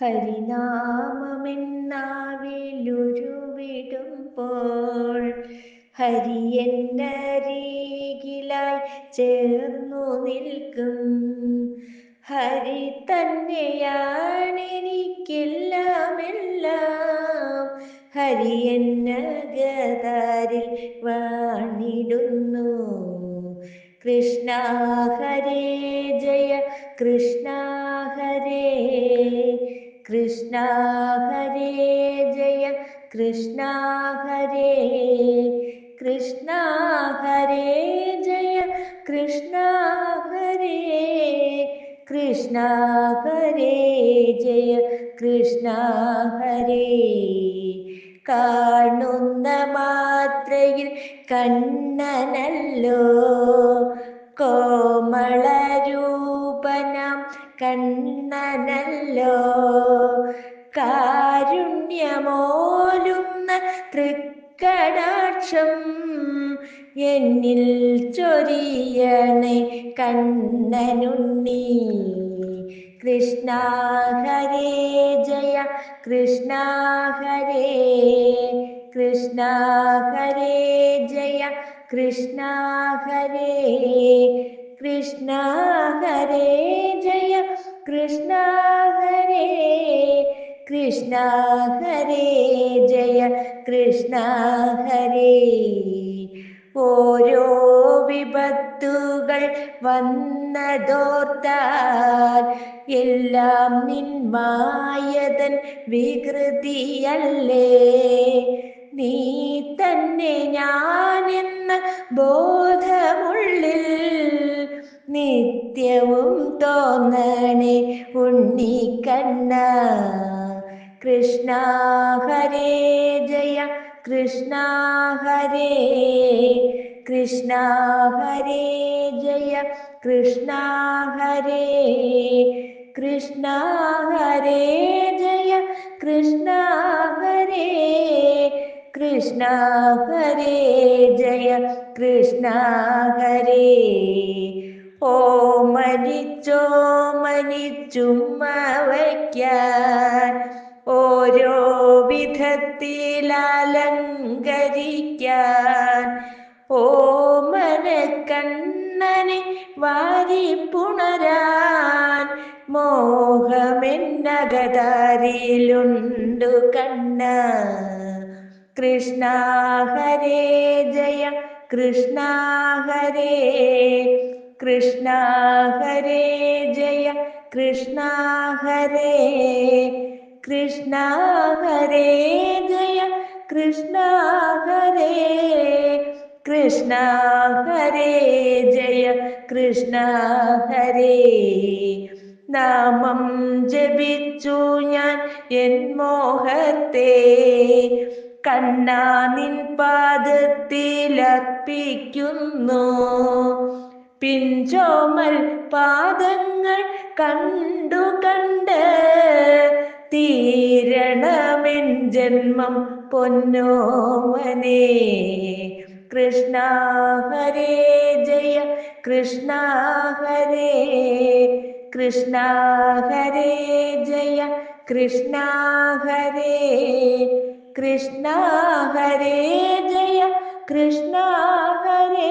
ഹരിനാമമെന്നാവിലുരുവിടുമ്പോൾ ഹരിയെന്നരികിലായി ചേർന്നു നിൽക്കും. ഹരി തന്നെയാണെനിക്കെല്ലാമെല്ലാം. ഹരി എന്ന ഗതാരിൽ വാണിടുന്നു. കൃഷ്ണ ഹരേ ജയ കൃഷ്ണ ഹരേ. കൃഷ്ണ ഹരേ ജയ കൃഷ്ണ ഹരേ കൃഷ്ണ ഹരേ ജയ കൃഷ്ണ ഹരേ കൃഷ്ണ ഹരേ ജയ കൃഷ്ണ ഹരേ. കാണുന്ന മാത്രയിൽ കണ്ണനല്ലോ കോമളരൂപനം കണ്ണനല്ലോ. കാരുണ്യമോലുന്ന തൃക്കടാക്ഷം എന്നിൽ ചൊരിയണേ കണ്ണനുണ്ണി. കൃഷ്ണ ഹരേ ജയ കൃഷ്ണ ഹരേ കൃഷ്ണ ഹരേ ജയ കൃഷ്ണ ഹരേ. കൃഷ്ണ ഹരേ ജയ കൃഷ്ണ ഹരേ കൃഷ്ണ ഹരേ ജയ കൃഷ്ണ ഹരേ. ഓരോ വിപത്തുകൾ വന്നതോർത്താൽ എല്ലാം നിന്മായതൻ വികൃതിയല്ലേ? നീ തന്നെ ഞാനെന്ന ബോധമുള്ളിൽ നിത്യവും തോന്നണേ ഉണ്ണിക്കണ്ണ കൃഷ്ണ ഹരേ ജയ കൃഷ്ണ ഹരേ. കൃഷ്ണ ഹരേ ജയ കൃഷ്ണ ഹരേ. കൃഷ്ണ ഹരേ ജയ കൃഷ്ണ ഹരേ. കൃഷ്ണ ഹരേ ജയ കൃഷ്ണ ഹരേ. ഓ മരിച്ചോ മരിച്ചുമ്മ വയ്ക്കാൻ ഓരോ വിധത്തിൽ അലങ്കരിക്കാൻ. ഓ മനക്കണ്ണനെ വാരി പുണരാൻ. മോഹമെന്നകതാരിയിലുണ്ടു കണ്ണ. കൃഷ്ണ ഹരേ ജയ കൃഷ്ണ ഹരേ. കൃഷ്ണ ഹരേ ജയ കൃഷ്ണ ഹരേ കൃഷ്ണ ഹരേ ജയ കൃഷ്ണ ഹരേ കൃഷ്ണ ഹരേ ജയ കൃഷ്ണ ഹരേ. നാമം ജപിച്ചു ഞാൻ എൻ മോഹത്തെ കണ്ണാ നിൻ പാദത്തിലർപ്പിക്കുന്നു. പിഞ്ചോമൽ പാദങ്ങൾ കണ്ടു കണ്ട് തീരണമെൻ ജന്മം പൊന്നോമനേ. കൃഷ്ണ ഹരേ ജയ കൃഷ്ണ ഹരേ കൃഷ്ണ ഹരേ ജയ കൃഷ്ണ ഹരേ കൃഷ്ണ ഹരേ ജയ കൃഷ്ണ ഹരേ.